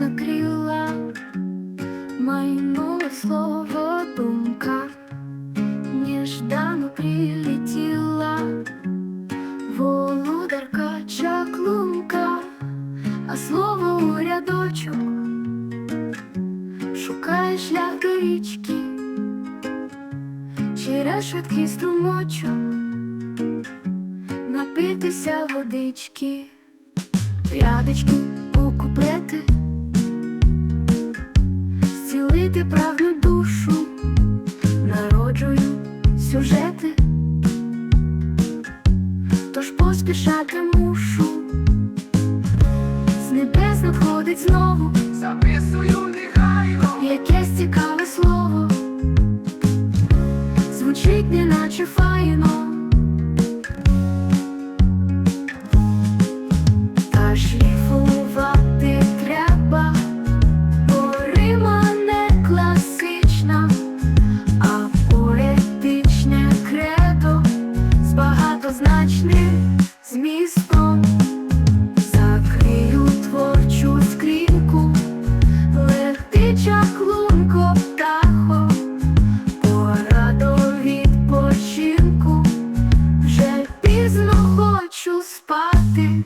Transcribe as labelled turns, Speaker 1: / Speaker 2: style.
Speaker 1: ніжна крила, майнуло слово думка, неждано прилетіла, володарка чаклунка, а слово у рядочок шукає шлях до річки, через швидкий струмочок напитися водички, рядочки у куплети, зцілити правну душу, народжую сюжети, тож поспішати мушу, з небес надходить знову.
Speaker 2: Записую негайно,
Speaker 1: якесь цікаве слово, звучить неначе файно, спати.